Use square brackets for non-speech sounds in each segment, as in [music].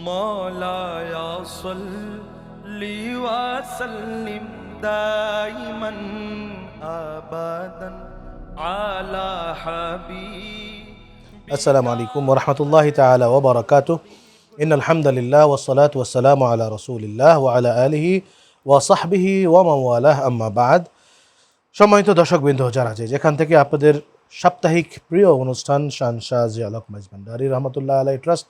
مولاي صل وسلم دائما ابدا على حبيب السلام عليكم ورحمة الله تعالى وبركاته إن الحمد لله والصلاة والسلام على رسول الله وعلى آله وصحبه ومن والاه أما بعد সম্মানিত দর্শকবৃন্দ যারা আছে যেখান থেকে আপনাদের সাপ্তাহিক প্রিয় অনুষ্ঠান শানশাহ জি আলোক মাজবান্ডারি রহমতুল্লাহ আলাই ট্রাস্ট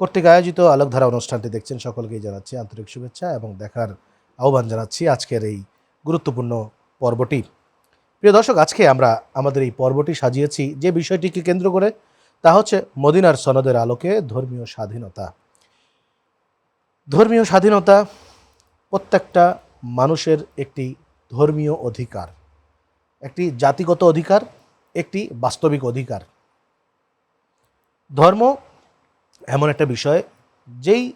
কর্তৃক আয়োজিত আলোকধারা অনুষ্ঠানটি দেখছেন সকলকেই জানাচ্ছি আন্তরিক শুভেচ্ছা এবং দেখার আহ্বান জানাচ্ছি আজকের এই গুরুত্বপূর্ণ পর্বটি। প্রিয় দর্শক, আজকে আমরা আমাদের এই পর্বটি সাজিয়েছি যে বিষয়টিকে কেন্দ্র করে, তা হচ্ছে মদিনার সনদের আলোকে ধর্মীয় স্বাধীনতা। ধর্মীয় স্বাধীনতা প্রত্যেকটা মানুষের একটি ধর্মীয় অধিকার, একটি জাতিগত অধিকার, একটি বাস্তবিক অধিকার। ধর্ম এমন একটা বিষয় যেই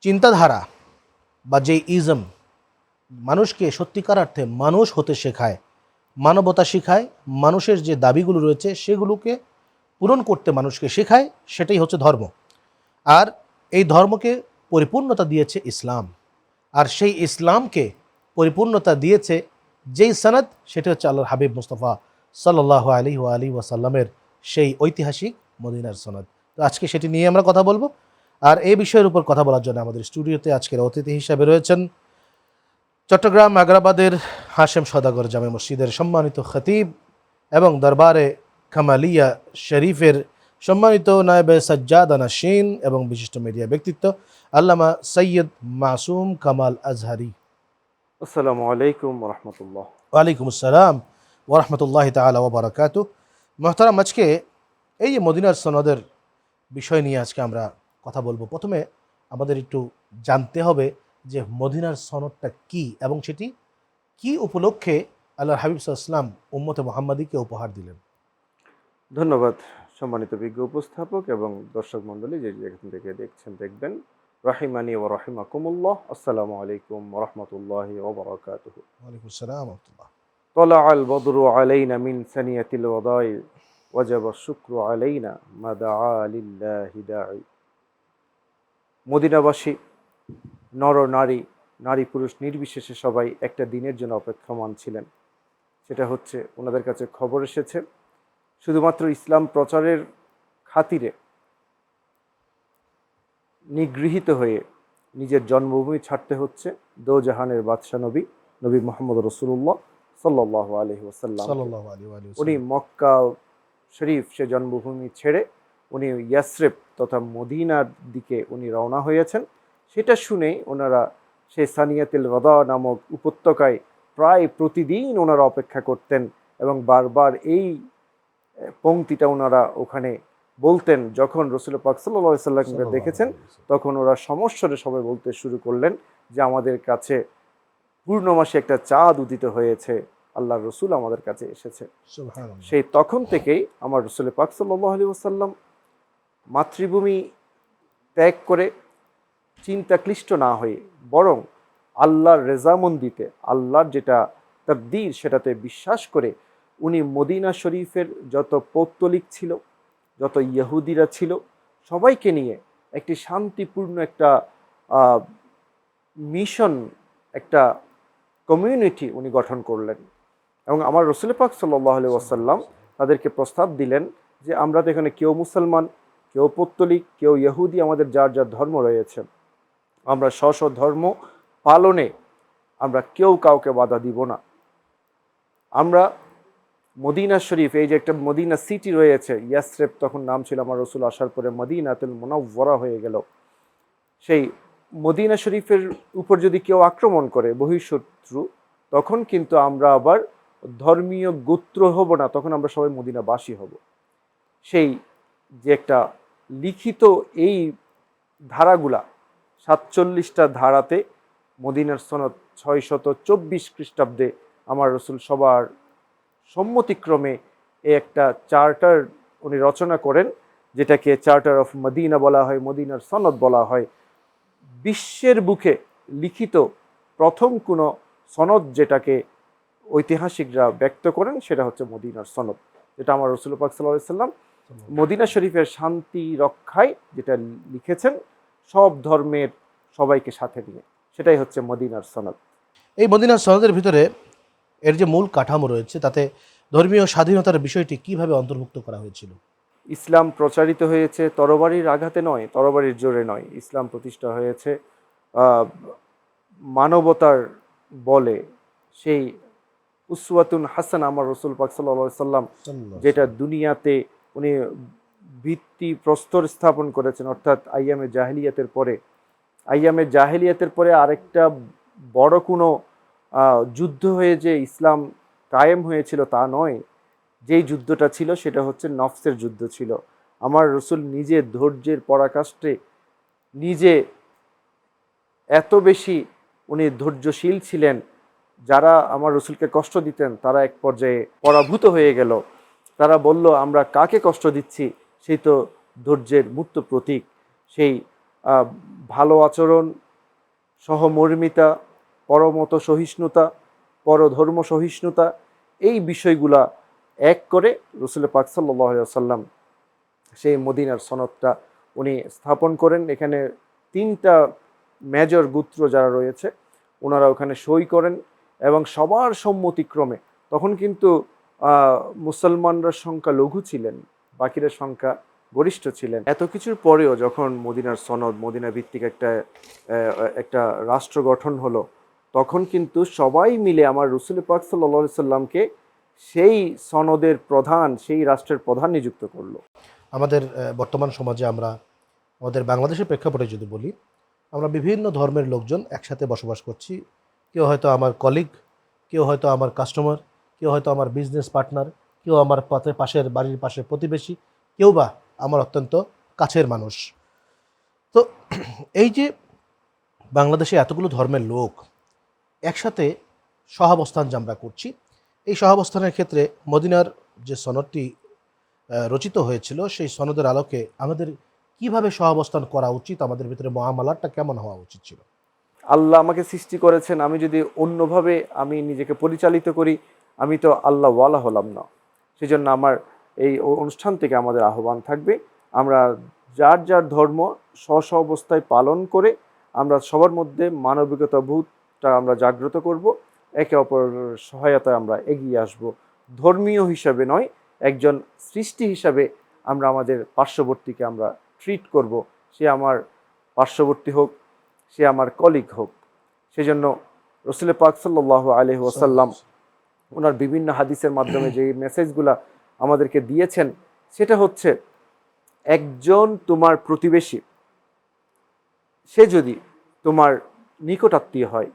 চিন্তাধারা বা যেই ইজম মানুষকে সত্যিকার অর্থে মানুষ হতে শেখায়, মানবতা শেখায়, মানুষের যে দাবিগুলো রয়েছে সেগুলোকে পূরণ করতে মানুষকে শেখায়, সেটাই হচ্ছে ধর্ম। আর এই ধর্মকে পরিপূর্ণতা দিয়েছে ইসলাম। আর সেই ইসলামকে পরিপূর্ণতা দিয়েছে যেই সনদ, সেটা হচ্ছে আল্লাহর হাবিব মুস্তফা সাল্লাহ আলী আলী ওয়াসাল্লামের সেই ঐতিহাসিক মদিনার সনদ। তো আজকে সেটি নিয়ে আমরা কথা বলব। আর এই বিষয়ের উপর কথা বলার জন্য আমাদের স্টুডিওতে আজকের অতিথি হিসাবে রয়েছেন চট্টগ্রাম আগ্রাবাদের হাশেম সদাগর জামে মসজিদের সম্মানিত খতিব এবং দরবারে কামালিয়া শরীফের সম্মানিত নায়েবে সজ্জাদ আনাসিন এবং বিশিষ্ট মিডিয়া ব্যক্তিত্ব আল্লামা সৈয়দ মাসুম কামাল আজহারি। আসসালামু আলাইকুম রহমতুল্লাহ। ওয়ালাইকুম আসসালাম ওরহমতুল্লাহ তালা ওবরাকাত মহতারাম আজকে এই যে মদিনার সনদের বিষয় নিয়ে আজকে আমরা কথা বলবো প্রথমে আমাদের একটু জানতে হবে যে মদিনার সনদটা কি এবং সেটি কি উপলক্ষে আল্লাহ হাবিব ইসলাম উম্মতে মোহাম্মদীকে উপহার দিলেন ধন্যবাদ সম্মানিত বিজ্ঞ উপস্থাপক এবং দর্শক মণ্ডলী যে যেখান থেকে দেখছেন দেখবেন রাহিমানি ও রাহিমাকুমুল্লাহ আসসালামু আলাইকুম রহমতুল্লাহ ওবরাকাতুহ ওয়ালাইকুম আসসালাম রহমতুল্লাহ طلع البدر علينا من ثنية الوداع ওয়াজাব শুক্র আলাইনা মাদা আলিল্লাহিদাই মদিনাবাসী নর নারী নারী পুরুষ নির্বিশেষে সবাই একটা দিনের জন্য অপেক্ষমান ছিলেন। সেটা হচ্ছে ওনাদের কাছে খবর এসেছে শুধুমাত্র ইসলাম প্রচারের খাতিরে নিগৃহীত হয়ে নিজের জন্মভূমি ছাড়তে হচ্ছে দোজাহানের বাদশাহ নবী নবী মোহাম্মদ রসুল্লাহ সাল্লাহ আলহি ওসাল্লাম উনি মক্কা শরীফ সে জন্মভূমি ছেড়ে উনি ইয়াসরেফ তথা মদিনার দিকে উনি রওনা হয়েছেন। সেটা শুনেই ওনারা সেই সানিয়াতিল রদা নামক উপত্যকায় প্রায় প্রতিদিন ওনারা অপেক্ষা করতেন এবং বারবার এই পংক্তিটা ওনারা ওখানে বলতেন। যখন রসুল পাক সাল্লাহ সাল্লামকে দেখেছেন তখন ওরা সমস্যারে সবাই বলতে শুরু করলেন যে আমাদের কাছে পূর্ণমাসে একটা চাঁদ উদিত হয়েছে। আল্লাহ রসুল আমাদের কাছে এসেছে। সেই তখন থেকেই আমার রসুল পাক সাল্লাহ আলী ওসাল্লাম মাতৃভূমি ত্যাগ করে চিন্তা ক্লিষ্ট না হয়ে বরং আল্লাহর রেজামন্দিতে আল্লাহর যেটা তকদির সেটাতে বিশ্বাস করে উনি মদিনা শরীফের যত পৌত্তলিক ছিল যত ইহুদিরা ছিল সবাইকে নিয়ে একটি শান্তিপূর্ণ একটা মিশন একটা কমিউনিটি উনি গঠন করলেন। এবং আমার রসুল পাক সাল্লাহ আলি ওয়াসাল্লাম তাদেরকে প্রস্তাব দিলেন যে আমরা তো এখানে কেউ মুসলমান, কেউ পত্তলিক, কেউ ইহুদি, আমাদের যার যার ধর্ম রয়েছে। আমরা স্ব স্ব ধর্ম পালনে আমরা কেউ কাউকে বাধা দিব না। আমরা মদিনা শরীফ, এই যে একটা মদিনা সিটি রয়েছে, ইয়াসরেফ তখন নাম ছিল আমার রসুল, আসার পরে মদিনাতুল মোনাওয়ারা হয়ে গেল। সেই মদিনা শরীফের উপর যদি কেউ আক্রমণ করে, বহিঃশত্রু, তখন কিন্তু আমরা আবার ধর্মীয় গোত্র হব না, তখন আমরা সবাই মদিনাবাসী হব। সেই যে একটা লিখিত এই ধারাগুলা সাতচল্লিশটা ধারাতে মদিনার সনদ ছয় শত চব্বিশ খ্রিস্টাব্দে আমার রসুল সবার সম্মতিক্রমে এ একটা চার্টার উনি রচনা করেন, যেটাকে চার্টার অফ মদিনা বলা হয়, মদিনার সনদ বলা হয়। বিশ্বের বুকে লিখিত প্রথম কোনো সনদ যেটাকে ঐতিহাসিকরা ব্যক্ত করেন সেটা হচ্ছে মদিনার সনদ যেটা আমার রসুল পাক সাল্লাহ সাল্লাম মদিনা শরীফের শান্তি রক্ষায় যেটা লিখেছেন সব ধর্মের সবাইকে সাথে নিয়ে। সেটাই হচ্ছে মদিনার সনদ। এই মদিনার সনদের ভিতরে এর যে মূল কাঠামো রয়েছে তাতে ধর্মীয় স্বাধীনতার বিষয়টি কীভাবে অন্তর্ভুক্ত করা হয়েছিল? ইসলাম প্রচারিত হয়েছে তরবারির আঘাতে নয় তরবারির জোরে নয়। ইসলাম প্রতিষ্ঠা হয়েছে মানবতার বলে সেই উসওয়াতুন হাসান আমার রসুল পাক সাল্লাহ সাল্লাম যেটা দুনিয়াতে উনি ভিত্তি প্রস্তর স্থাপন করেছেন অর্থাৎ আইয়ামে জাহেলিয়াতের পরে। আইয়ামে জাহেলিয়াতের পরে আরেকটা বড় কোনো যুদ্ধ হয়ে যে ইসলাম কায়েম হয়েছিল তা নয় যেই যুদ্ধটা ছিল সেটা হচ্ছে নফসের যুদ্ধ ছিল। আমার রসুল নিজে ধৈর্যের পরাকাষ্ঠে নিজে এত বেশি উনি ধৈর্যশীল ছিলেন যারা আমার রসুলকে কষ্ট দিতেন, তারা এক পর্যায়ে পরাভূত হয়ে গেল। তারা বলল, আমরা কাকে কষ্ট দিচ্ছি? সেই তো ধৈর্যের মূর্ত প্রতীক। সেই ভালো আচরণ, সহমর্মিতা, পরমত সহিষ্ণুতা, পরধর্ম সহিষ্ণুতা, এই বিষয়গুলা এক করে রসুল পাক সাল্লাহ সাল্লাম সেই মদিনার সনদটা উনি স্থাপন করেন। এখানে তিনটা মেজর গুত্র যারা রয়েছে ওনারা ওখানে সই করেন। এবং সবার সম্মতিক্রমে তখন কিন্তু মুসলমানরা সংখ্যা লঘু ছিলেন, বাকিরা সংখ্যা গরিষ্ঠ ছিলেন। এত কিছুর পরেও যখন মদিনার সনদ, মদিনা ভিত্তিক একটা একটা রাষ্ট্র গঠন হলো, তখন কিন্তু সবাই মিলে আমার রসুল পাক সাল্লা সাল্লামকে সেই সনদের প্রধান, সেই রাষ্ট্রের প্রধান নিযুক্ত করল। আমাদের বর্তমান সমাজে আমরা, আমাদের বাংলাদেশের প্রেক্ষাপটে যদি বলি, আমরা বিভিন্ন ধর্মের লোকজন একসাথে বসবাস করছি কেউ হয়তো আমার কলিগ কেউ হয়তো আমার কাস্টমার কেউ হয়তো আমার বিজনেস পার্টনার কেউ আমার পাশে পাশের বাড়ির পাশে প্রতিবেশী, কেউ বা আমার অত্যন্ত কাছের মানুষ। তো [clears throat] এই যে বাংলাদেশে এতগুলো ধর্মের লোক, একসাথে সহাবস্থান যে আমরা করছি, এই সহাবস্থানের ক্ষেত্রে মদিনার যে সনদটি রচিত হয়েছিল, সেই সনদের আলোকে আমাদের কীভাবে সহাবস্থান করা উচিত, আমাদের ভিতরে মহামালারটা কেমন হওয়া উচিত ছিল? আল্লাহ আমাকে সৃষ্টি করেছেন, আমি যদি অন্যভাবে আমি নিজেকে পরিচালিত করি, আমি তো আল্লাহ ওয়ালা হলাম না। সেজন্য আমার এই অনুষ্ঠান থেকে আমাদের আহ্বান থাকবে, আমরা যার যার ধর্ম স্ব অবস্থায় পালন করে আমরা সবার মধ্যে মানবিকতা বোধটা আমরা জাগ্রত করব, একে অপরের সহায়তায় আমরা এগিয়ে আসব। ধর্মীয় হিসাবে নয়, একজন সৃষ্টি হিসাবে আমরা আমাদের পার্শ্ববর্তীকে আমরা ট্রিট করব। সে আমার পার্শ্ববর্তী হোক সে আমার কলিগ হোক। সেজন্য রসুল পাক সাল্লাহ আলহ ওসাল্লাম ওনার বিভিন্ন হাদিসের মাধ্যমে যে মেসেজগুলা আমাদেরকে দিয়েছেন, সেটা হচ্ছে, একজন তোমার প্রতিবেশী, সে যদি তোমার নিকটাত্মীয় হয়,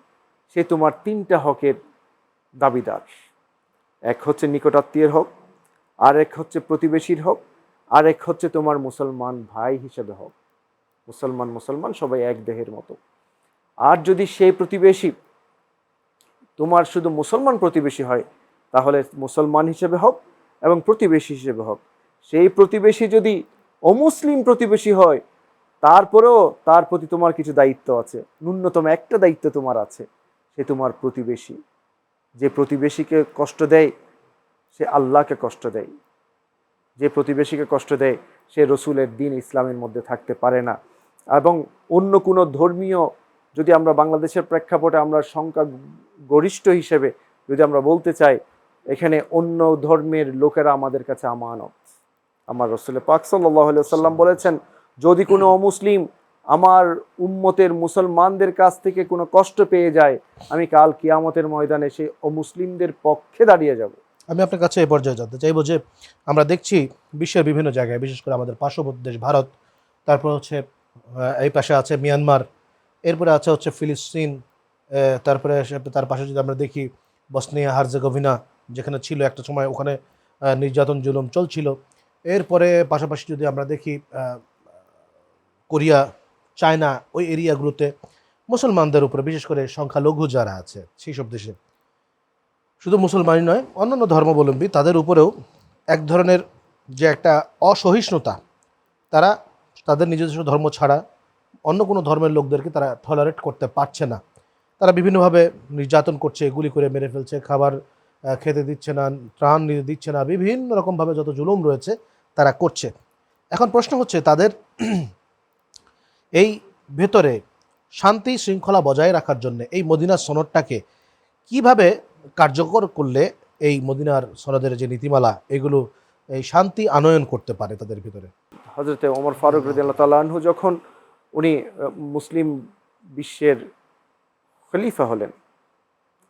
সে তোমার তিনটা হকের দাবিদার। এক হচ্ছে নিকটাত্মীয়ের হক আর এক হচ্ছে প্রতিবেশীর হক আর এক হচ্ছে তোমার মুসলমান ভাই হিসেবে হক। মুসলমান মুসলমান, সবাই এক দেহের মতো। আর যদি সেই প্রতিবেশী তোমার শুধু মুসলমান প্রতিবেশী হয়, তাহলে মুসলমান হিসেবে হোক এবং প্রতিবেশী হিসেবে হোক সেই প্রতিবেশী যদি অমুসলিম প্রতিবেশী হয়, তারপরেও তার প্রতি তোমার কিছু দায়িত্ব আছে। ন্যূনতম একটা দায়িত্ব তোমার আছে, সে তোমার প্রতিবেশী। যে প্রতিবেশীকে কষ্ট দেয়, সে আল্লাহকে কষ্ট দেয়। যে প্রতিবেশীকে কষ্ট দেয়, সে রসুলের দিন ইসলামের মধ্যে থাকতে পারে না। এবং অন্য কোনো ধর্মীয়, যদি আমরা বাংলাদেশের প্রেক্ষাপটে আমরা সংখ্যা গরিষ্ঠ হিসেবে যদি আমরা বলতে চাই, এখানে অন্য ধর্মের লোকেরা আমাদের কাছে আমানত। আমার রসুল পাক সাল্লাম বলেছেন, যদি কোনো অমুসলিম আমার উম্মতের মুসলমানদের কাছ থেকে কোনো কষ্ট পেয়ে যায়, আমি কাল কিয়ামতের ময়দানে সেই অমুসলিমদের পক্ষে দাঁড়িয়ে যাব। আমি আপনার কাছে এই পর্যায়ে জানতে চাইব যে, আমরা দেখছি বিশ্বের বিভিন্ন জায়গায়, বিশেষ করে আমাদের পার্শ্ববর্তী দেশ ভারত, তারপর হচ্ছে এই পাশে আছে মিয়ানমার, এরপরে আছে হচ্ছে ফিলিস্তিন তারপরে তার পাশে যদি আমরা দেখি বসনিয়া হার্জেগোভিনা, যেখানে ছিল একটা সময়, ওখানে নির্যাতন, জুলুম চলছিল। এরপরে পাশাপাশি যদি আমরা দেখি কোরিয়া, চায়না, ওই এরিয়াগুলোতে মুসলমানদের উপরে বিশেষ করে সংখ্যালঘু যারা আছে সেই সব দেশে। শুধু মুসলমানই নয়, অন্যান্য ধর্মাবলম্বী, তাদের উপরেও এক ধরনের যে একটা অসহিষ্ণুতা, তারা তাদের নিজস্ব ধর্ম ছাড়া অন্য কোনো ধর্মের লোকদেরকে তারা টলারেট করতে পারছে না। তারা বিভিন্নভাবে নির্যাতন করছে, গুলি করে মেরে ফেলছে, খাবার খেতে দিচ্ছে না, ত্রাণ নিতে দিচ্ছে না, বিভিন্ন রকমভাবে যত জুলুম রয়েছে তারা করছে। এখন প্রশ্ন হচ্ছে তাদের [clears throat] এই ভেতরে শান্তি শৃঙ্খলা বজায় রাখার জন্য এই মদিনার সনদটাকে কীভাবে কার্যকর করলে এই মদিনার সনদের যে নীতিমালা, এগুলো এই শান্তি আনয়ন করতে পারে তাদের ভিতরে? হজরতে ওমর ফারুক রদি আল্লাহ তাল্লাহ্ন যখন উনি মুসলিম বিশ্বের খলিফা হলেন,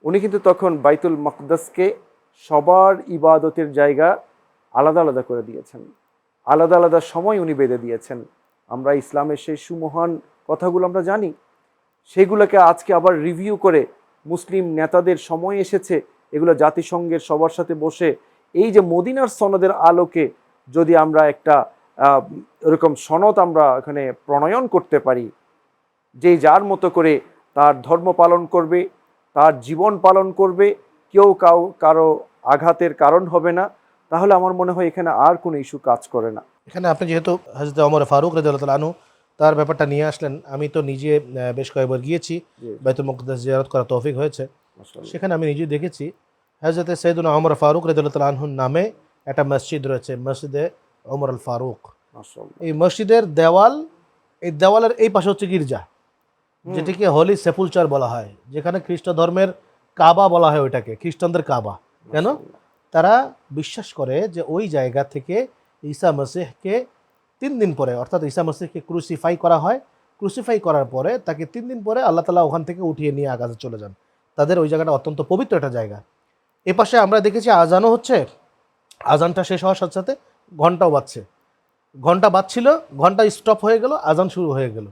উনি কিন্তু তখন বাইতুল মকদাসকে সবার ইবাদতের জায়গা আলাদা আলাদা করে দিয়েছেন। আলাদা আলাদা সময় উনি বেঁধে দিয়েছেন। আমরা ইসলামের সেই সুমহান কথাগুলো আমরা জানি। সেগুলোকে আজকে আবার রিভিউ করে মুসলিম নেতাদের সময় এসেছে, এগুলো জাতিসংঘের সবার সাথে বসে। এই যে মদিনার সনদের আলোকে যদি আমরা একটা এরকম সনদ আমরা এখানে প্রণয়ন করতে পারি। যে যার মতো করে তার ধর্ম পালন করবে তার জীবন পালন করবে কেউ কাউ কারও আঘাতের কারণ হবে না তাহলে আমার মনে হয় এখানে আর কোনো ইস্যু কাজ করে না। এখানে আপনি যেহেতু হাজরত অমর ফারুক রেদুল্লাহ আনু তার ব্যাপারটা নিয়ে আসলেন আমি তো নিজে বেশ কয়েকবার গিয়েছি। বাইতুল মুকদ্দাস জিয়ারত করা তৌফিক হয়েছে। সেখানে আমি নিজে দেখেছি হজরত সৈয়দুল অমর ফারুক রেদুল্লাহ আনহুর নামে একটা মসজিদ রয়েছে মসজিদে ওমর আল ফারুক। এই মসজিদের দেওয়াল এই দেওয়ালের এই পাশে হচ্ছে গির্জা। যেটিকে হোলি সেপুলচার বলা হয় যেখানে খ্রিস্ট ধর্মের কাবা বলা হয় ওইটাকে খ্রিস্টানদের কাবা কেন? তারা বিশ্বাস করে যে ওই জায়গা থেকে ঈসা মসিহকে তিন দিন পরে অর্থাৎ ঈসা মসিহকে ক্রুসিফাই করা হয়। ক্রুসিফাই করার পরে তাকে তিন দিন পরে আল্লাহ তালা ওখান থেকে উঠিয়ে নিয়ে আকাশে চলে যান। তাদের ওই জায়গাটা অত্যন্ত পবিত্র একটা জায়গা। এ পাশে আমরা দেখেছি আজানও হচ্ছে। আজানটা শেষ হওয়ার সাথে সাথে ঘন্টাও বাজছে। ঘণ্টা বাজছিল ঘণ্টা স্টপ হয়ে গেল আজান শুরু হয়ে গেল।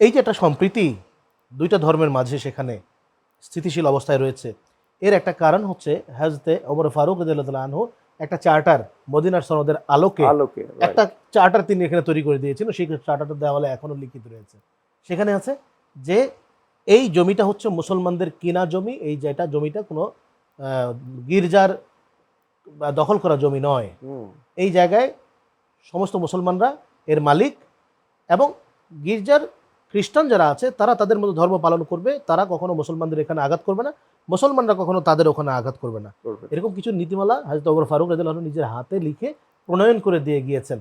এই যে একটা সম্প্রীতি দুইটা ধর্মের মাঝে সেখানে স্থিতিশীল অবস্থায় রয়েছে। এর একটা কারণ হচ্ছে হাজতে ওমর ফারুক আনহু একটা চার্টার মদিনার সনদের আলোকে। আলোকে একটা চার্টার তিনি এখানে তৈরি করে দিয়েছেন সেই চার্টারটা দেওয়ালে এখনও লিখিত রয়েছে। সেখানে আছে যে এই জমিটা হচ্ছে মুসলমানদের কিনা জমি এই যেটা জমিটা কোনো গির্জার বা দখল করা জমি নয়। এই জায়গায় সমস্ত মুসলমানরা এর মালিক এবং গির্জার খ্রিস্টান যারা আছে তারা তাদের মতো ধর্ম পালন করবে। তারা কখনো মুসলমানদের এখানে আঘাত করবে না। মুসলমানরা কখনো তাদের ওখানে আঘাত করবে না। এরকম কিছু নীতিমালা হাজরত ওমর ফারুক আনহু নিজের হাতে লিখে প্রণয়ন করে দিয়ে গিয়েছেন।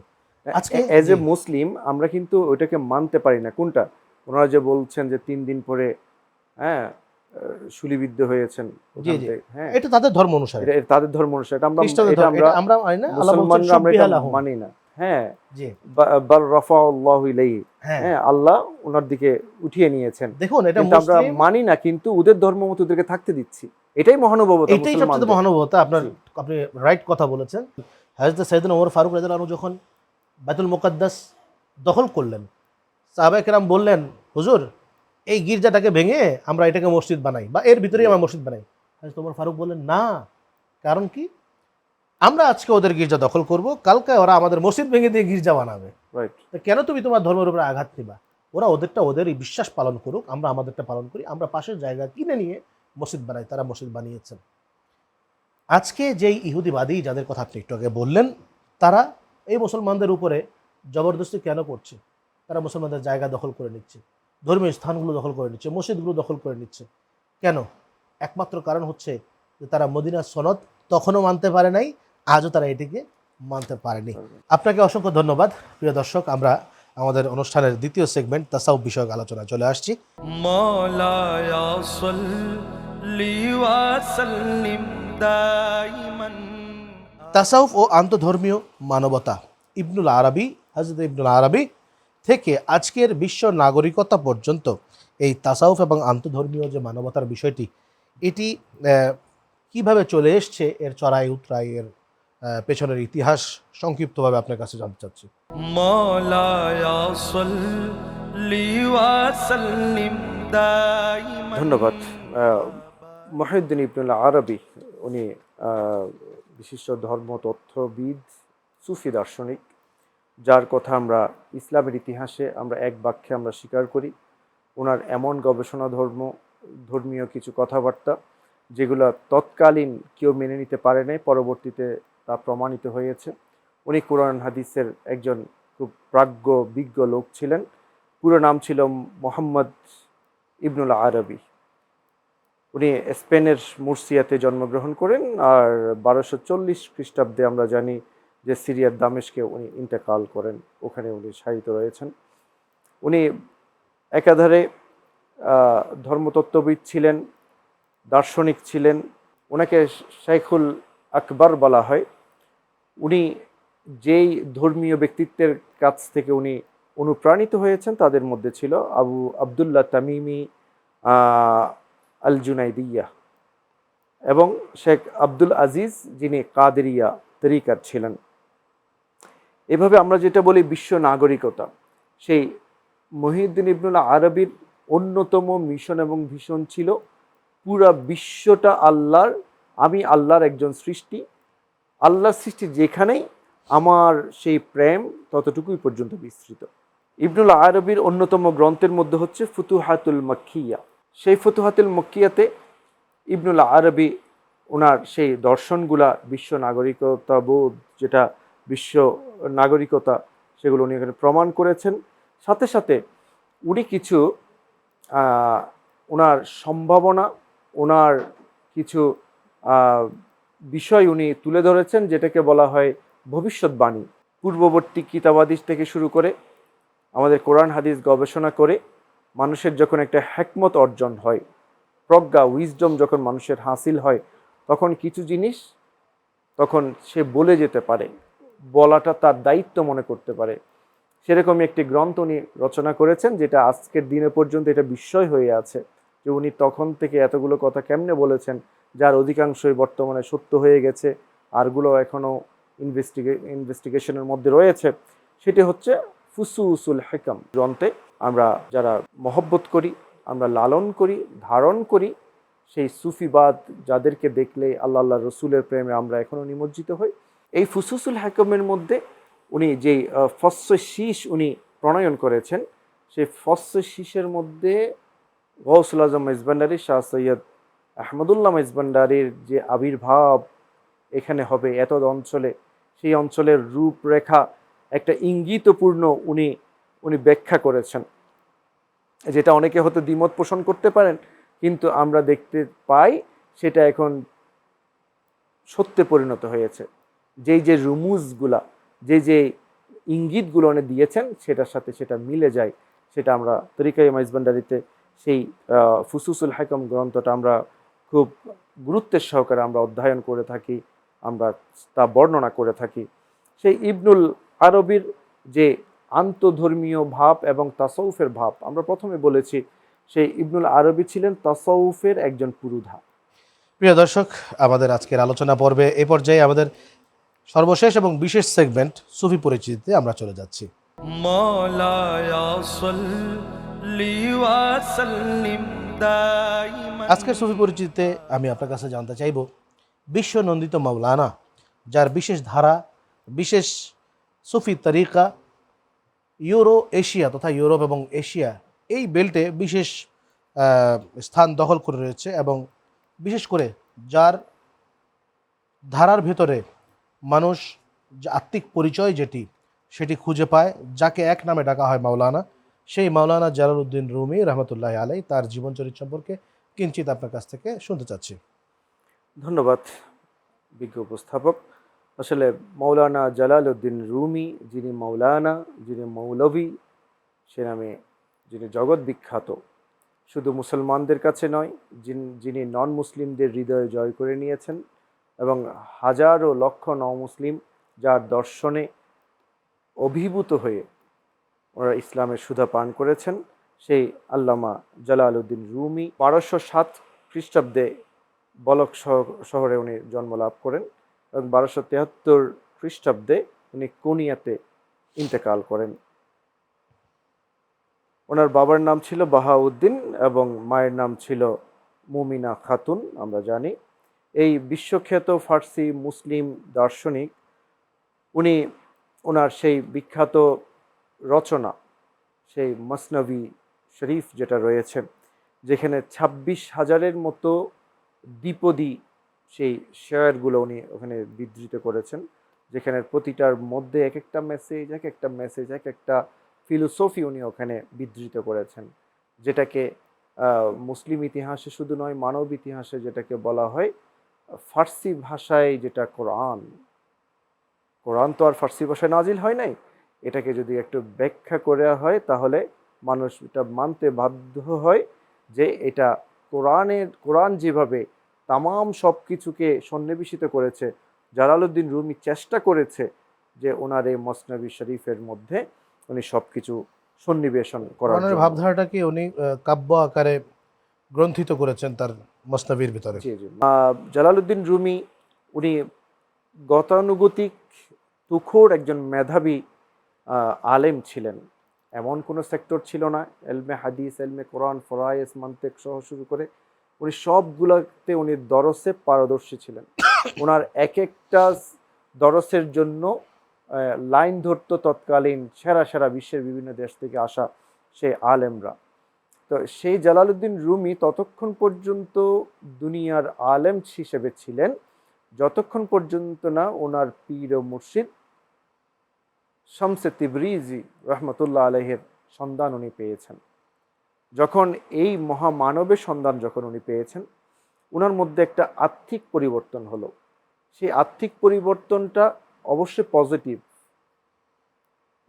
আজকে- এজ এ মুসলিম আমরা কিন্তু ওইটাকে মানতে পারি না। কোনটা? ওনারা যে বলছেন যে তিন দিন পরে হ্যাঁ শুলিবিদ্ধ হয়েছেন হ্যাঁ। এটা তাদের ধর্ম অনুসারে। তাদের ধর্ম অনুসারে। এটা আমরা আমরা আমরা মানি না। আল্লাহ মুসলমানরা আমরা এটা মানি না। হ্যাঁ। বাল রাফাউল্লাহু ইলাইহি। হ্যাঁ। হ্যাঁ আল্লাহ ওনার দিকে উঠিয়ে নিয়েছেন। দেখুন এটা আমরা মানি না কিন্তু ওদের ধর্ম মতো ওদেরকে থাকতে দিচ্ছি। এটাই মহানুভবতা এটাই সবচেয়ে মহানুভবতা। আপনার আপনি রাইট কথা বলেছেন। হাজরত সাইদিন ওমর ফারুক রাদিয়াল্লাহু যখন বাইতুল মুকাদ্দাস দখল করলেন সাহাবায়ে কেরাম বললেন হুজুর এই গির্জাটাকে ভেঙে আমরা এটাকে মসজিদ বানাই বা এর ভিতরেই আমরা মসজিদ বানাই। ওমর ফারুক বললেন না। কারণ কি? আমরা আজকে ওদের গির্জা দখল করব কালকে ওরা আমাদের মসজিদ ভেঙে দিয়ে গির্জা বানাবে। কেন তুমি তোমার ধর্মের উপরে আঘাত দিবা ওরা ওদেরটা ওদের এই বিশ্বাস পালন করুক আমরা আমাদেরটা পালন করি আমরা পাশের জায়গা কিনে নিয়ে মসজিদ বানাই তারা মসজিদ বানিয়েছেন। আজকে যেই ইহুদিবাদী যাদের কথা আপনি একটু আগে বললেন তারা এই মুসলমানদের উপরে জবরদস্তি কেন করছে? তারা মুসলমানদের জায়গা দখল করে নিচ্ছে। ধর্মীয় স্থানগুলো দখল করে নিচ্ছে মসজিদগুলো দখল করে নিচ্ছে। কেন? একমাত্র কারণ হচ্ছে যে তারা মদিনা সনদ তখনও মানতে পারে নাই আজও তারা এটিকে মানতে পারেনি। আপনাকে অসংখ্য ধন্যবাদ। প্রিয় দর্শক আমরা আমাদের অনুষ্ঠানের দ্বিতীয় সেগমেন্ট তাসাউ বিষয়ক আলোচনা চলে আসছি। তাসাউফ ও আন্তধর্মীয় মানবতা। ইবনুল আরবি হাজরত ইবনুল আরবি থেকে আজকের বিশ্ব নাগরিকতা পর্যন্ত এই তাসাউফ এবং আন্তধর্মীয় যে মানবতার বিষয়টি এটি কীভাবে চলে এসছে এর চড়াই উতরাই এর পেছনের ইতিহাস সংক্ষিপ্তভাবে আপনার কাছে জানতে চাচ্ছি। ধন্যবাদ। মহিউদ্দিন ইবনুল্লাহ আরবি উনি বিশিষ্ট ধর্ম তথ্যবিদ সুফি দার্শনিক। যার কথা আমরা ইসলামের ইতিহাসে আমরা এক বাক্যে আমরা স্বীকার করি। ওনার এমন গবেষণা ধর্ম, ধর্মীয় কিছু কথাবার্তা, যেগুলো তৎকালীন কেউ মেনে নিতে পারে নাই, পরবর্তীতে তা প্রমাণিত হয়েছে। উনি কোরআন হাদিসের একজন খুব প্রাজ্ঞ, বিজ্ঞ লোক ছিলেন। পুরো নাম ছিল মোহাম্মদ ইবনুল আরবি। উনি স্পেনের মুর্সিয়াতে জন্মগ্রহণ করেন আর বারোশো চল্লিশ খ্রিস্টাব্দে আমরা জানি যে সিরিয়ার দামেশকে উনি ইন্তেকাল করেন, ওখানে উনি শায়িত রয়েছেন। উনি একাধারে ধর্মতত্ত্ববিদ ছিলেন, দার্শনিক ছিলেন, ওনাকে শেখুল আকবর বলা হয়। উনি যেই ধর্মীয় ব্যক্তিত্বের কাছ থেকে উনি অনুপ্রাণিত হয়েছেন, তাদের মধ্যে ছিল আবু আবদুল্লাহ তামিমি আল জুনাইদিয়া এবং শেখ আব্দুল আজিজ, যিনি কাদেরিয়া তরিকার ছিলেন। এভাবে আমরা যেটা বলি বিশ্ব নাগরিকতা, সেই মহিউদ্দিন ইবনুল আরবির অন্যতম মিশন এবং ভীষণ ছিল পুরা বিশ্বটা আল্লাহর, আমি আল্লাহর একজন সৃষ্টি। আল্লাহর সৃষ্টি যেখানেই আমার সেই প্রেম ততটুকুই পর্যন্ত বিস্তৃত। ইবনুল আরবির অন্যতম গ্রন্থের মধ্যে হচ্ছে ফুতুহাতুল মক্কিয়া। সেই ফুতুহাতুল মক্কিয়াতে ইবনুল আরবি ওনার সেই দর্শনগুলা বিশ্ব নাগরিকতা বোধ যেটা বিশ্ব নাগরিকতা সেগুলো উনি এখানে প্রমাণ করেছেন। সাথে সাথে উনি কিছু ওনার সম্ভাবনা ওনার কিছু বিষয় উনি তুলে ধরেছেন যেটাকে বলা হয় ভবিষ্যৎবাণী। পূর্ববর্তী কিতাবাদিস থেকে শুরু করে আমাদের কোরআন, হাদিস গবেষণা করে মানুষের যখন একটা হ্যাকমত অর্জন হয়, প্রজ্ঞা, উইজডম যখন মানুষের হাসিল হয়, তখন কিছু জিনিস তখন সে বলে যেতে পারে। বলাটা তার দায়িত্ব মনে করতে পারে। সেরকমই একটি গ্রন্থ উনি রচনা করেছেন, যেটা আজকের দিনে পর্যন্ত এটা বিস্ময় হয়ে আছে যে উনি তখন থেকে এতগুলো কথা কেমনে বলেছেন, যার অধিকাংশই বর্তমানে সত্য হয়ে গেছে, আরগুলো এখনও ইনভেস্টিগে, ইনভেস্টিগেশনের মধ্যে রয়েছে। সেটি হচ্ছে ফুসুসুল হেকাম। গ্রন্থে আমরা যারা মহব্বত করি, আমরা লালন করি, ধারণ করি, সেই সুফিবাদ যাদেরকে দেখলে আল্লাহ আল্লাহ রসুলের প্রেমে আমরা এখনও নিমজ্জিত হই। এই ফুসুসুল হাকমের মধ্যে উনি আহ, ফস্স শীষ উনি প্রণয়ন করেছেন সেই ফস্স শীষের মধ্যে গৌসুল আজম মেজবান্ডারি শাহ সৈয়দ আহমদুল্লাহ মেজবান্ডারির যে আবির্ভাব এখানে হবে এত অঞ্চলে সেই অঞ্চলের রূপরেখা একটা ইঙ্গিতপূর্ণ উনি উনি ব্যাখ্যা করেছেন। যেটা অনেকে হয়তো দ্বিমত পোষণ করতে পারেন কিন্তু আমরা দেখতে পাই সেটা এখন সত্যে পরিণত হয়েছে। যেই যে রুমুজগুলা যে যে ইঙ্গিতগুলো উনি দিয়েছেন, সেটার সাথে সেটা মিলে যায়, সেটা আমরা তরিকাই মাইজবান্ডারিতে সেই ফুসুসুল হাকম গ্রন্থটা আমরা খুব গুরুত্বের সহকারে আমরা অধ্যয়ন করে থাকি, আমরা তা বর্ণনা করে থাকি। সেই ইবনুল আরবির যে আন্তধর্মীয় ভাব এবং তাসৌফের ভাব, আমরা প্রথমে বলেছি, সেই ইবনুল আরবি ছিলেন তাসৌফের একজন পুরুধা। প্রিয় দর্শক, আমাদের আজকের আলোচনা পর্বে এ পর্যায়ে আমাদের সর্বশেষ এবং বিশেষ সেগমেন্ট সুফি পরিচিতিতে আমরা চলে যাচ্ছি। আজকের সুফি পরিচিতিতে আমি আপনার কাছে জানতে চাইব বিশ্বনন্দিত মাওলানা যার বিশেষ ধারা বিশেষ সুফি তরিকা ইউরো এশিয়া তথা ইউরোপ এবং এশিয়া এই বেল্টে বিশেষ স্থান দখল করে রয়েছে এবং বিশেষ করে যার ধারার ভেতরে মানুষ আত্মিক পরিচয় যেটি, সেটি খুঁজে পায়, যাকে এক নামে ডাকা হয় মাওলানা। সেই মাওলানা জালালউদ্দিন রুমি রহমতুল্লাহ আলাই তার জীবনচরিত সম্পর্কে কিঞ্চিত আপনার কাছ থেকে শুনতে চাচ্ছি। ধন্যবাদ, বিজ্ঞ উপস্থাপক। আসলে মৌলানা জালাল উদ্দিন রুমি, যিনি মৌলানা যিনি মৌলভী, সে নামে যিনি জগৎ বিখ্যাত, শুধু মুসলমানদের কাছে নয়, যিনি নন মুসলিমদের হৃদয়ে জয় করে নিয়েছেন এবং হাজারো লক্ষ মুসলিম যার দর্শনে অভিভূত হয়ে ওরা ইসলামের সুধা পান করেছেন, সেই আল্লামা জালাল উদ্দিন রুমি বারোশো সাত খ্রিস্টাব্দে বলক শহ- শহরে উনি জন্ম লাভ করেন এবং বারোশো তেহাত্তর খ্রিস্টাব্দে উনি কোনিয়াতে ইন্তেকাল করেন। ওনার বাবার নাম ছিল বাহাউদ্দিন এবং মায়ের নাম ছিল মুমিনা খাতুন, আমরা জানি। এই বিশ্বখ্যাত ফার্সি মুসলিম দার্শনিক, উনি ওনার সেই বিখ্যাত রচনা, সেই মসনবী শরীফ যেটা রয়েছে, যেখানে ছাব্বিশ হাজারের মতো দ্বিপদী সেই শেয়ারগুলো উনি ওখানে বিধৃত করেছেন, যেখানে প্রতিটার মধ্যে এক একটা মেসেজ এক একটা মেসেজ এক একটা ফিলোসফি উনি ওখানে বিধৃত করেছেন, যেটাকে মুসলিম ইতিহাসে শুধু নয়, মানব ইতিহাসে যেটাকে বলা হয় ফার্সি ভাষায় যেটা কোরআন কোরআন তো আর ফার্সি ভাষায় নাজিল হয় নাই এটাকে যদি একটু ব্যাখ্যা করা হয় তাহলে মানুষ এটা মানতে বাধ্য হয় যে এটা কোরআনের কোরআন যেভাবে তামাম সব কিছুকে সন্নিবেশিত করেছে জালালউদ্দিন রুমি চেষ্টা করেছে যে ওনার এই মসনবী শরীফের মধ্যে উনি সব কিছু সন্নিবেশন করার জন্য। ভাবধারাটাকে উনি কাব্য আকারে গ্রন্থিত করেছেন তার মস্তবির ভিতরে। জালালউদ্দিন রুমি, উনি গতানুগতিক, তুখোর একজন মেধাবী আলেম ছিলেন। এমন কোনো সেক্টর ছিল না। এলমে হাদিস, এলমে কোরআন ফরায়েস মান্তেক সহ শুরু করে উনি সবগুলোতে উনি দরসে পারদর্শী ছিলেন। ওনার এক একটা দরসের জন্য লাইন ধরতো তৎকালীন, সেরা সেরা বিশ্বের বিভিন্ন দেশ থেকে আসা সে আলেমরা। তো সেই জালালউদ্দিন রুমি ততক্ষণ পর্যন্ত দুনিয়ার আলেম হিসেবে ছিলেন, যতক্ষণ পর্যন্ত না ওনার পীর ও মুর্শিদ শামসে তিবরিজি রহমতুল্লাহ আলহের সন্ধান উনি পেয়েছেন। যখন এই মহামানবের সন্ধান যখন উনি পেয়েছেন ওনার মধ্যে একটা আর্থিক পরিবর্তন হলো। সেই আর্থিক পরিবর্তনটা অবশ্যই পজিটিভ।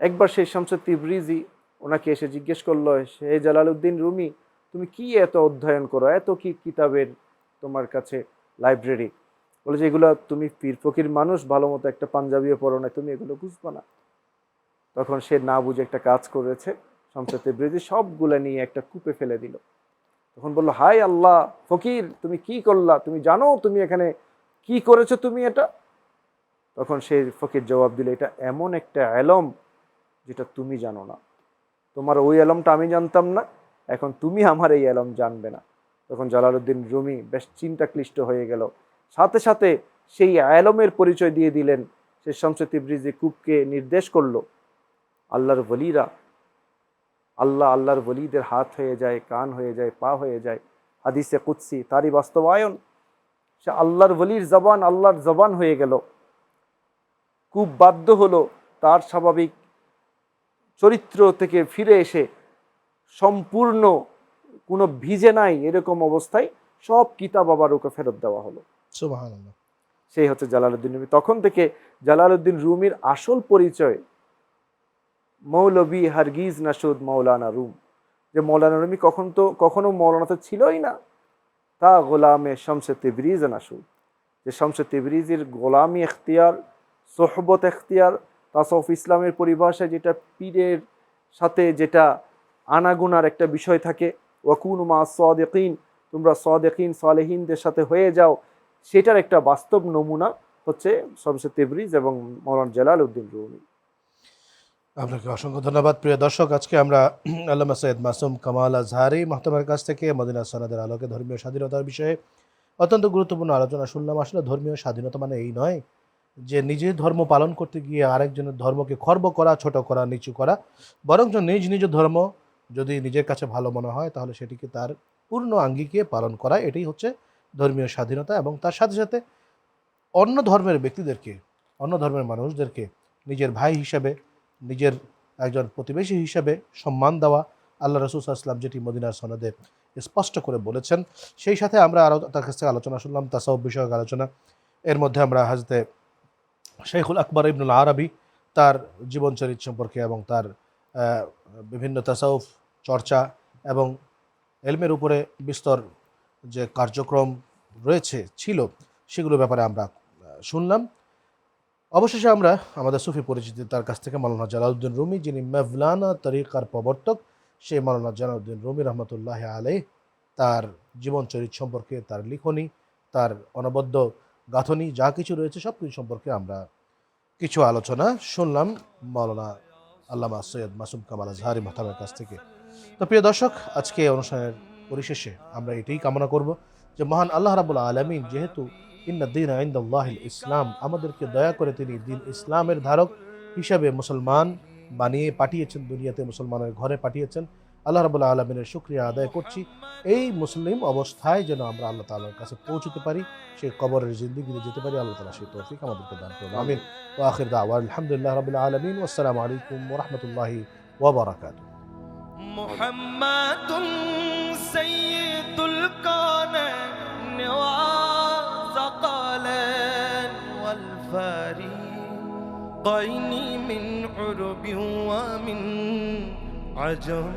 একবার সেই শামসে তিবরিজি ওনাকে এসে জিজ্ঞেস করল, হে জালালউদ্দিন রুমি, তুমি কি এত অধ্যয়ন করো? এত কি কিতাবের তোমার কাছে লাইব্রেরি? বলে যে, এগুলো তুমি পীর ফকির মানুষ ভালো মতো একটা পাঞ্জাবিও পড়ো না, তুমি এগুলো বুঝবা না। তখন সে না বুঝে একটা কাজ করেছে শামসাতে ব্রিজি সবগুলো নিয়ে একটা কূপে ফেলে দিল। তখন বলল হাই আল্লাহ, ফকির, তুমি কি করলা? তুমি জানো তুমি এখানে কি করেছ তুমি এটা? তখন সেই ফকির জবাব দিল, এটা এমন একটা অ্যালম যেটা তুমি জানো না। তোমার ওই অ্যালমটা আমি জানতাম না, এখন তুমি আমার এই অ্যালম জানবে না। তখন জালালউদ্দিন রুমি বেশ চিন্তা ক্লিষ্ট হয়ে গেল। সাথে সাথে সেই অ্যালমের পরিচয় দিয়ে দিলেন সে শামসে তিবরিজি কূপকে নির্দেশ করল। আল্লাহর বলিরা আল্লাহ আল্লাহর বলিদের হাত হয়ে যায়, কান হয়ে যায়, পা হয়ে যায়। হাদিসে কুৎসি তারই বাস্তবায়ন। সে আল্লাহর বলির জবান আল্লাহর জবান হয়ে গেল। কূপ বাধ্য হলো তার স্বাভাবিক চরিত্র থেকে ফিরে এসে সম্পূর্ণ কোনো ভিজে নাই এরকম অবস্থায় সব কিতাব আবার ওকে ফেরত দেওয়া হলো। সেই হচ্ছে জালালউদ্দিন রুমি। তখন থেকে জালালউদ্দিন রুমির আসল পরিচয় মৌলবী হারগিজ নাসুদ মৌলানা রুম। যে মৌলানা রুমি কখন তো কখনো মৌলানা তো ছিলই না। তা গোলামে শামসে তিবরিজ নাসুদ। যে শামসে তিবরিজের গোলামি এখতিয়ার সোহবত এখতিয়ার তাসফ ইসলামের পরিভাষায় যেটা পীরের সাথে যেটা আনাগুনার একটা বিষয় থাকে, ওয়াকুন মা সদেকিন তোমরা সদেকিন, সালেহিনদের সাথে হয়ে যাও সেটার একটা বাস্তব নমুনা হচ্ছে শামসে তিবরিজ এবং মৌলানা জালাল উদ্দিন রুমি। আপনাকে অসংখ্য ধন্যবাদ। প্রিয় দর্শক, আজকে আমরা আল্লামা সৈয়দ মাসুম কামাল আজহারি মহতমার কাছ থেকে মদিনা সনাদের আলোকে ধর্মীয় স্বাধীনতার বিষয়ে অত্যন্ত গুরুত্বপূর্ণ আলোচনা শুনলাম। আসলে ধর্মীয় স্বাধীনতা মানে এই নয় যে নিজের ধর্ম পালন করতে গিয়ে আরেকজনের ধর্মকে খর্ব করা, ছোট করা, নিচু করা, বরঞ্চ নিজ নিজ ধর্ম যদি নিজের কাছে ভালো মনে হয়, তাহলে সেটিকে তার পূর্ণ আঙ্গিকে পালন করা, এটাই হচ্ছে ধর্মীয় স্বাধীনতা এবং তার সাথে সাথে অন্য ধর্মের ব্যক্তিদেরকে, অন্য ধর্মের মানুষদেরকে নিজের ভাই হিসাবে, নিজের একজন প্রতিবেশী হিসাবে সম্মান দেওয়া, আল্লাহ রসুল আসলাম যেটি মদিনার সনদে স্পষ্ট করে বলেছেন। সেই সাথে আমরা আরও তার কাছ থেকে আলোচনা শুনলাম, তাসাউফ বিষয়ক আলোচনা। এর মধ্যে আমরা হাজতে শেখুল আকবর ইবনুল আরবি তার জীবনচরিত সম্পর্কে এবং তার বিভিন্ন তাসাউফ, চর্চা এবং এলমের উপরে বিস্তর যে কার্যক্রম রয়েছে, ছিল, সেগুলোর ব্যাপারে আমরা শুনলাম। অবশেষে আমরা আমাদের সুফি পরিচিতি তার কাছ থেকে মাওলানা জালাউদ্দিন রুমি, যিনি মেভলানা তরিকার প্রবর্তক, সেই মাওলানা জালাউদ্দিন রুমি রহমতুল্লাহ আলাই তার জীবন চরিত সম্পর্কে তার লিখনি, তার অনবদ্য গাঁথনি, যা কিছু রয়েছে সব কিছু সম্পর্কে আমরা কিছু আলোচনা শুনলাম মৌলানা আল্লামা সৈয়দ মাসুম কামাল আজহারি মাহতামের কাছ থেকে। তো প্রিয় দর্শক, আজকে অনুষ্ঠানের পরিশেষে আমরা এটাই কামনা করব যে মহান আল্লাহ রাবুল আলমিন যেহেতু ইন্দিন আইন্দাল্লাহিল ইসলাম, আমাদেরকে দয়া করে তিনি দিন ইসলামের ধারক হিসাবে মুসলমান বানিয়ে পাঠিয়েছেন, দুনিয়াতে মুসলমানের ঘরে পাঠিয়েছেন। আল্লাহ রাবুল্লাহ আলমিনের শুক্রিয়া আদায় করছি এই মুসলিম অবস্থায় যেন আমরা আল্লাহ তালার কাছে পৌঁছতে পারি সেই কবরের জিন্দিগিতে যেতে পারি আল্লাহ তালা সেই তৌফিক আমাদেরকে দান করবো আমিন ও আখির দাওয়ার আলহামদুলিল্লাহ রবিল আলমিন আসসালামু আলাইকুম ওরহমতুল্লাহি ওবরাকাত محمد سيد الكونين وثقلين والفريق طيني من عرب ومن عجم